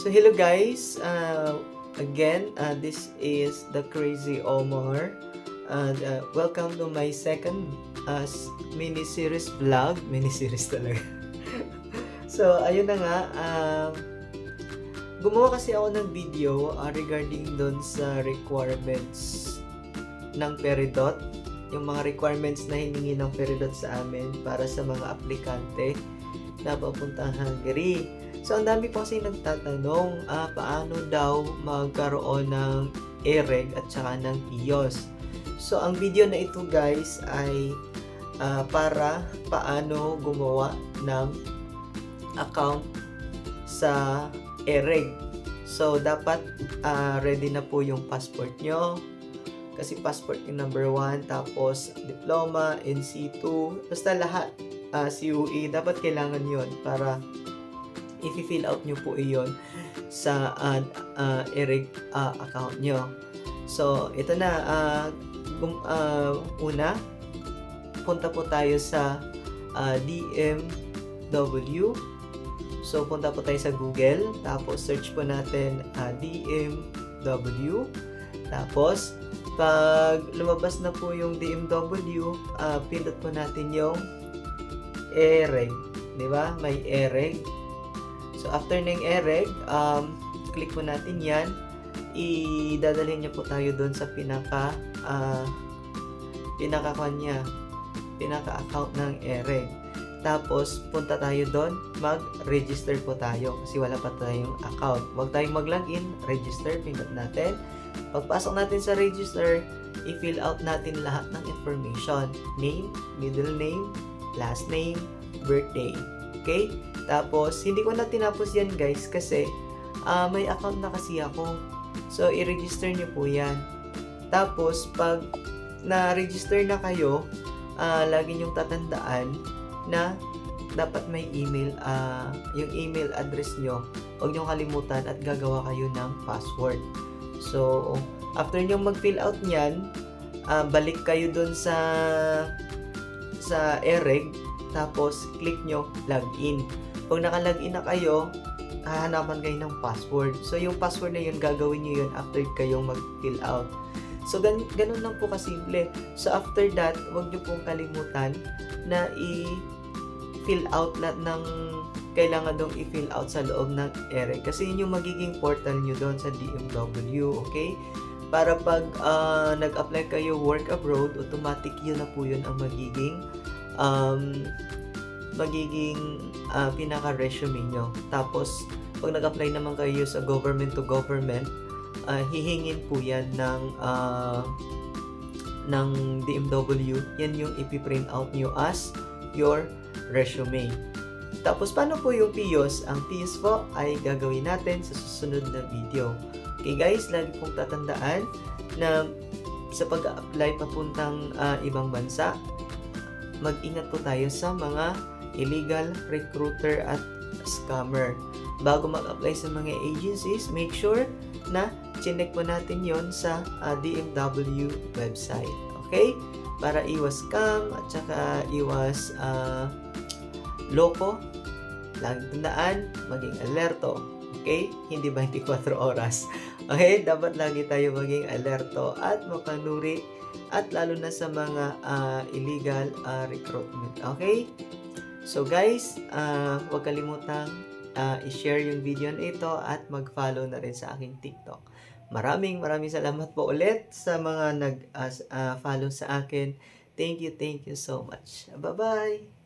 So hello guys, uh, again, uh, this is the Crazy Omar. And uh, welcome to my second uh, mini-series vlog. Mini-series talaga. so ayun na nga, um, gumawa kasi ako ng video uh, regarding doon sa requirements ng Peridot. Yung mga requirements na hiningi ng Peridot sa amin para sa mga aplikante na papuntang Hungary. So, ang dami po kasi nagtatanong ah, paano daw magkaroon ng EREG at saka ng PIOS. So, ang video na ito guys ay ah, para paano gumawa ng account sa EREG. So, dapat ah, ready na po yung passport nyo. Kasi passport yung number one, tapos diploma, NC2, basta lahat uh, CUE, dapat kailangan yon para i-fill out nyo po iyon sa uh, uh, ERIG uh, account nyo. So, ito na. Uh, gum- uh, una, punta po tayo sa uh, DMW. So, punta po tayo sa Google. Tapos, search po natin uh, DMW. Tapos, pag lumabas na po yung DMW, uh, pindot po natin yung EREG. Di ba? May EREG. So, after ng EREG, um, click po natin yan. Idadalhin niyo po tayo doon sa pinaka uh, pinaka kanya pinaka account ng EREG. Tapos, punta tayo doon, mag-register po tayo kasi wala pa tayong account. Huwag tayong mag-login, register, pindot natin. Pagpasok natin sa register, i-fill out natin lahat ng information. Name, middle name, last name, birthday. Okay? Tapos, hindi ko na tinapos yan guys kasi ah, may account na kasi ako. So, i-register nyo po yan. Tapos, pag na-register na kayo, ah, lagi nyong tatandaan na dapat may email, ah, yung email address nyo, huwag nyong kalimutan at gagawa kayo ng password. So, after nyo mag-fill out nyan, ah, balik kayo dun sa sa EREG, tapos click nyo login. Pag naka-login na kayo, hahanapan kayo ng password. So, yung password na yun, gagawin nyo yun after kayong mag-fill out. So, gan ganun lang po kasimple. So, after that, huwag nyo pong kalimutan na i-fill out lahat ng kailangan dong i-fill out sa loob ng ERE. Kasi yun yung magiging portal nyo doon sa DMW, okay? Para pag ah, nag-apply kayo work abroad, automatic yun na po yun ang magiging um, magiging ah, pinaka-resume nyo. Tapos, pag nag-apply naman kayo sa government to government, ah, hihingin po yan ng ah, ng DMW. Yan yung ipiprint out nyo as your resume. Tapos, paano po yung PIOS? Ang PIOS po ay gagawin natin sa susunod na video. Okay guys, lagi pong tatandaan na sa pag-apply papuntang ah, ibang bansa, mag-ingat po tayo sa mga illegal recruiter at scammer. Bago mag-apply sa mga agencies, make sure na chinek po natin yon sa ah, DMW website. Okay? Para iwas scam at saka iwas ah, loko. Laging tandaan, maging alerto. Okay? Hindi 24 oras. Okay? Dapat lagi tayo maging alerto at mapanuri at lalo na sa mga ah, illegal ah, recruitment. Okay? So guys, ah, huwag kalimutang ah, i-share yung video na ito at mag-follow na rin sa aking TikTok. Maraming maraming salamat po ulit sa mga nag-follow sa akin. Thank you, thank you so much. Bye-bye!